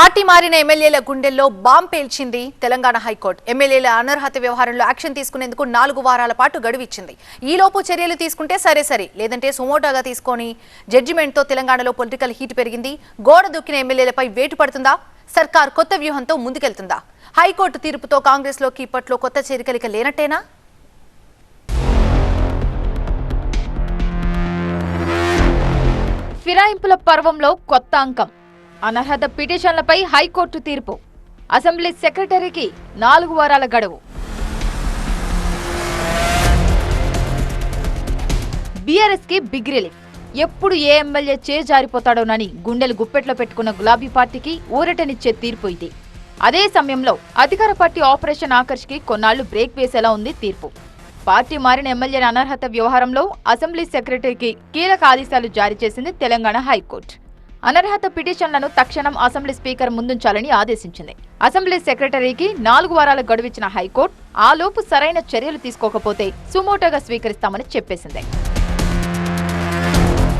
Party మారిన ఎమ్మెల్యేల గుండెల్లో బాంబ్ పేల్చింది తెలంగాణ హైకోర్టు. ఎమ్మెల్యేల అనర్హత వ్యవహారంలో యాక్షన్ తీసుకునేందుకు నాలుగు వారాల పాటు గడువిచ్చింది. ఈలోపు చర్యలు తీసుకుంటే సరే సరే లేదంటే సుమోటోగా తీసుకొని జడ్జిమెంట్తో తెలంగాణలో పొలిటికల్ హీట్ పెరిగింది. గోడ దూకిన ఎమ్మెల్యేలపై వేటు పడుతుందా? సర్కార్ కొత్త వ్యూహంతో ముందుకెళ్తుందా? హైకోర్టు తీర్పుతో కాంగ్రెస్లోకి ఇప్పట్లో కొత్త చేరికలిక లేనట్టేనా? ఫిరాయింపుల పర్వంలో కొత్త అంకం. అనర్హత పిటిషన్లపై హైకోర్టు తీర్పు. అసెంబ్లీ సెక్రటరీకి నాలుగు వారాల గడువు. బీఆర్ఎస్కి బిగ్ రిలీఫ్. ఎప్పుడు ఏ ఎమ్మెల్యే చేజారిపోతాడోనని గుండెలు గుప్పెట్లో పెట్టుకున్న గులాబీ పార్టీకి ఊరటనిచ్చే తీర్పు ఇది. అదే సమయంలో అధికార పార్టీ ఆపరేషన్ ఆకర్ష్కి కొన్నాళ్ళు బ్రేక్ వేసేలా ఉంది తీర్పు. పార్టీ మారిన ఎమ్మెల్యేల అనర్హత వ్యవహారంలో అసెంబ్లీ సెక్రటరీకి కీలక ఆదేశాలు జారీ చేసింది తెలంగాణ హైకోర్టు. అనర్హత పిటిషన్లను తక్షణం అసెంబ్లీ స్పీకర్ ముందుంచాలని ఆదేశించింది. అసెంబ్లీ సెక్రటరీకి నాలుగు వారాల గడువిచ్చిన హైకోర్టు ఆలోపు సరైన చర్యలు తీసుకోకపోతే సుమోటోగా స్వీకరిస్తామని చెప్పేసింది.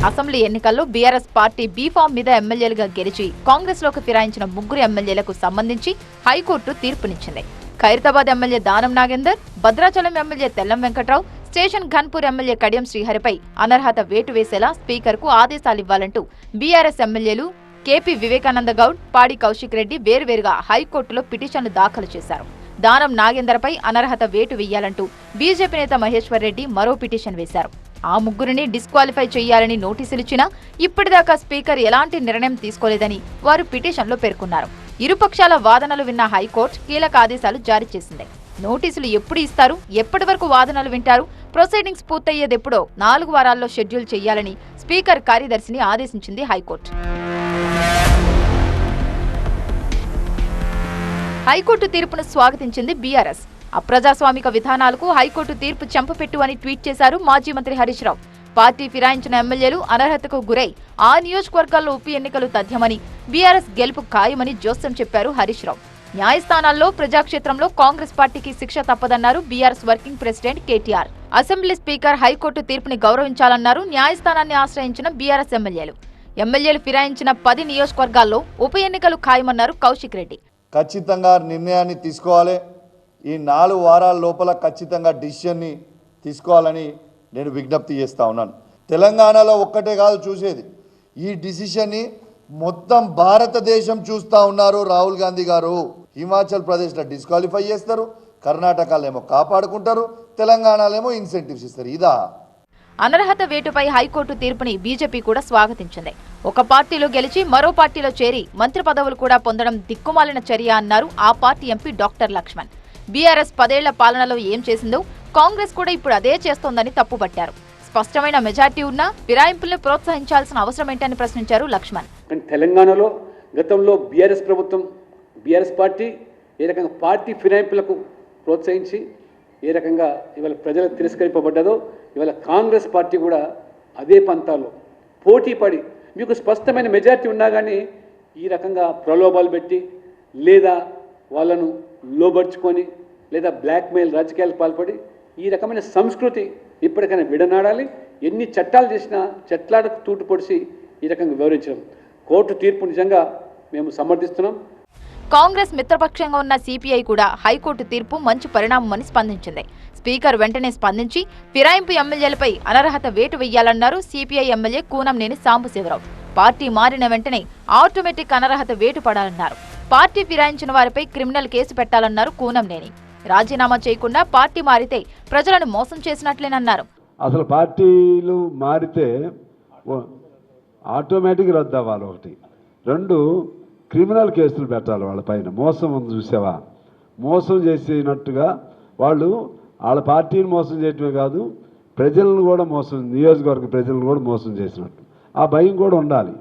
అసెంబ్లీ ఎన్నికల్లో బీఆర్ఎస్ పార్టీ బీఫామ్ మీద ఎమ్మెల్యేలుగా గెలిచి కాంగ్రెస్లోకి ఫిరాయించిన ముగ్గురు ఎమ్మెల్యేలకు సంబంధించి high court తీర్పునిచ్చింది. Khairatabad MLA Danam Nagender Bhadrachalam MLA Tellam Venkatrao station Ghanpur MLA Kadiyam శ్రీహరిపై అనర్హత వేటు వేసేలా స్పీకర్కు ఆదేశాలు ఇవ్వాలంటూ బీఆర్ఎస్ ఎమ్మెల్యేలు కేపీ వివేకానంద గౌడ్ పాడి కౌశిక్ రెడ్డి వేర్వేరుగా హైకోర్టులో పిటిషన్లు దాఖలు చేశారు. దానం నాగేందర్పై అనర్హత వేటు వేయాలంటూ బీజేపీ నేత మహేశ్వర్ రెడ్డి మరో పిటిషన్ వేశారు. ఆ ముగ్గురిని డిస్క్వాలిఫై చేయాలని నోటీసులిచ్చినా ఇప్పటిదాకా స్పీకర్ ఎలాంటి నిర్ణయం తీసుకోలేదని వారు పిటిషన్లో పేర్కొన్నారు. ఇరుపక్షాల వాదనలు విన్న హైకోర్టు కీలక ఆదేశాలు జారీ చేసింది. నోటీసులు ఎప్పుడు ఇస్తారు? ఎప్పటి వరకు వాదనలు వింటారు? ప్రొసీడింగ్స్ పూర్తయ్యేదెప్పుడో నాలుగు వారాల్లో షెడ్యూల్ చేయాలని స్పీకర్ కార్యదర్శిని ఆదేశించింది హైకోర్టు. హైకోర్టు తీర్పును స్వాగతించింది బీఆర్ఎస్. అప్రజాస్వామిక విధానాలకు హైకోర్టు తీర్పు చెంపపెట్టు అని ట్వీట్ చేశారు మాజీ మంత్రి హరీష్ రావు. పార్టీ ఫిరాయించిన ఎమ్మెల్యేలు అనర్హతకు గురై ఆ నియోజకవర్గాల్లో ఉప ఎన్నికలు తథ్యమని బీఆర్ఎస్ గెలుపు ఖాయమని జోస్యం చెప్పారు హరీష్ రావు. న్యాయస్థానాల్లో ప్రజాక్షేత్రంలో కాంగ్రెస్ పార్టీకి శిక్ష తప్పదన్నారు BRS working president KTR. Assembly speaker high court తీర్పుని గౌరవించాలన్నారు న్యాయస్థానాన్ని ఆశ్రయించిన బీఆర్ఎస్ ఎమ్మెల్యేలు. ఎమ్మెల్యేలు ఫిరాయించిన పది నియోజకవర్గాల్లో ఉప ఎన్నికలు ఖాయమన్నారు కౌశిక్ రెడ్డి. ఖచ్చితంగా నిర్ణయాన్ని తీసుకోవాలి. ఈ నాలుగు వారాల లోపల ఖచ్చితంగా డిసిషన్ని తీసుకోవాలని నేను విజ్ఞప్తి చేస్తా ఉన్నాను. తెలంగాణలో ఒక్కటే కాదు చూసేది. ఈ డిసిషన్ని మొత్తం భారతదేశం చూస్తూ ఉన్నారు రాహుల్ గాంధీ గారు. హిమాచల్ ప్రదేశ్లో డిస్క్వాలిఫై చేస్తారు కర్ణాటకలో ఏమో కాపాడుకుంటారు తెలంగాణలో ఏమో ఇన్సెంటివ్స్ ఇస్తారు. ఇదా. అనర్హత వేటుపై హైకోర్టు తీర్పుని బీజేపీ కూడా స్వాగతించింది. ఒక పార్టీలో గెలిచి మరో పార్టీలో చేరి మంత్రి పదవులు కూడా పొందడం దిక్కుమాలిన చర్య అన్నారు ఆ party MP doctor Laxman. BRS పదేళ్ళ పాలనలో ఏం చేసిందో కాంగ్రెస్ కూడా ఇప్పుడు అదే చేస్తోందని తప్పుపట్టారు. స్పష్టమైన మెజార్టీ ఉన్నా ఫిరాయింపులను ప్రోత్సహించాల్సిన అవసరం ఏంటని ప్రశ్నించారు లక్ష్మణ్. కానీ తెలంగాణలో గతంలో బీఆర్ఎస్ ప్రభుత్వం బీఆర్ఎస్ పార్టీ ఏ రకంగా పార్టీ ఫిరాయింపులకు ప్రోత్సహించి ఏ రకంగా ఇవాళ ప్రజలకు తిరస్కరింపబడ్డదో ఇవాళ కాంగ్రెస్ పార్టీ కూడా అదే పంతాల్లో పోటీ పడి మీకు స్పష్టమైన మెజార్టీ ఉన్నా కానీ ఈ రకంగా ప్రలోభాలు పెట్టి లేదా వాళ్ళను లోబర్చుకొని లేదా బ్లాక్మెయిల్ రాజకీయాలు పాల్పడి ఈ రకమైన సంస్కృతి ఇప్పటికైనా విడనాడాలి. ఎన్ని చట్టాలు చేసినా చట్లాలకు తూటు పొడిచి ఈ రకంగా వివరించడం. కోర్టు తీర్పు నిజంగా మేము సమర్థిస్తున్నాం. కాంగ్రెస్ మిత్రపక్షంగా ఉన్న సిపిఐ కూడా హైకోర్టు తీర్పు మంచి పరిణామమని స్పందించింది. స్పీకర్ వెంటనే స్పందించి ఫిరాయింపు ఎమ్మెల్యేలపై అనర్హత వేటు వేయాలన్నారు CPI MLA Kunamneni Sambasiva Rao. Party మారిన వెంటనే ఆటోమేటిక్ అనర్హత వేటు పడాలన్నారు. పార్టీ ఫిరాయించిన వారిపై క్రిమినల్ కేసు పెట్టాలన్నారు కూనంనేని. రాజీనామా చేయకుండా పార్టీ మారితే ప్రజలను మోసం చేసినట్లేనన్నారు. అసలు పార్టీలు మారితే ఆటోమేటిక్ రద్దు అవ్వాలి ఒకటి. రెండు క్రిమినల్ కేసులు పెట్టాలి వాళ్ళ పైన. మోసం ఉంది చూసావా? మోసం చేసినట్టుగా వాళ్ళు వాళ్ళ పార్టీని మోసం చేయటమే కాదు ప్రజలను కూడా మోసం నియోజకవర్గ ప్రజలను కూడా మోసం చేసినట్టు. ఆ భయం కూడా ఉండాలి.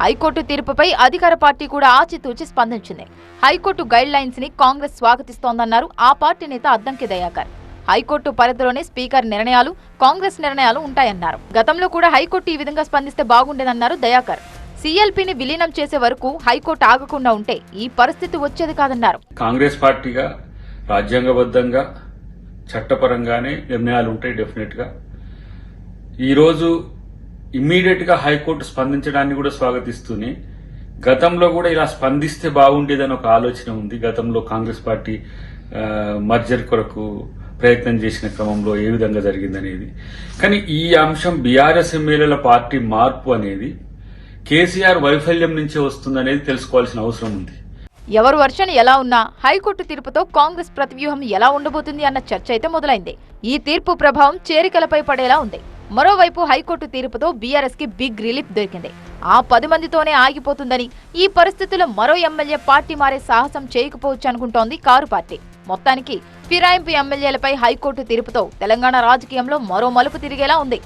హైకోర్టు తీర్పుపై అధికార పార్టీ కూడా ఆచితూచి స్పందించింది. హైకోర్టు గైడ్ లైన్స్ని కాంగ్రెస్ స్వాగతిస్తోందన్నారు ఆ పార్టీ నేత అద్దంకి దయాకర్. హైకోర్టు పరిధిలోనే స్పీకర్ నిర్ణయాలు కాంగ్రెస్ నిర్ణయాలు ఉంటాయన్నారు. గతంలో కూడా హైకోర్టు ఈ విధంగా స్పందిస్తే బాగుండేదన్నారు దయాకర్. సిఎల్పిని విలీనం చేసే వరకు హైకోర్టు ఆగకుండా ఉంటే ఈ పరిస్థితి వచ్చేది కాదన్నారు. కాంగ్రెస్ పార్టీగా రాజ్యాంగబద్ధంగా చట్టపరంగానే నిర్ణయాలు ఉంటాయి డెఫినెట్గా ఈరోజు ఇమ్మీడియట్గా హైకోర్టు స్పందించడాన్ని కూడా స్వాగతిస్తూనే గతంలో కూడా ఇలా స్పందిస్తే బాగుండేదని ఒక ఆలోచన ఉంది. గతంలో కాంగ్రెస్ పార్టీ మర్జర్ కొరకు ప్రయత్నం చేసిన క్రమంలో ఏ విధంగా జరిగిందనేది. కానీ ఈ అంశం బీఆర్ఎస్ ఎమ్మెల్యేల పార్టీ మార్పు అనేది కేసీఆర్ వైఫల్యం నుంచే వస్తుందనేది తెలుసుకోవాల్సిన అవసరం ఉంది. ఎవరు వర్షన్ ఎలా ఉన్నా హైకోర్టు తీర్పుతో కాంగ్రెస్ ప్రతివ్యూహం ఎలా ఉండబోతుంది అన్న చర్చ అయితే మొదలైంది. ఈ తీర్పు ప్రభావం చేరికలపై పడేలా ఉంది. మరోవైపు హైకోర్టు తీర్పుతో బీఆర్ఎస్కి బిగ్ రిలీఫ్ దొరికింది. ఆ పది మందితోనే ఆగిపోతుందని ఈ పరిస్థితుల్లో మరో ఎమ్మెల్యే పార్టీ మారే సాహసం చేయకపోవచ్చు అనుకుంటోంది కారు పార్టీ. మొత్తానికి ఫిరాయింపు ఎమ్మెల్యేలపై హైకోర్టు తీర్పుతో తెలంగాణ రాజకీయంలో మరో మలుపు తిరిగేలా ఉంది.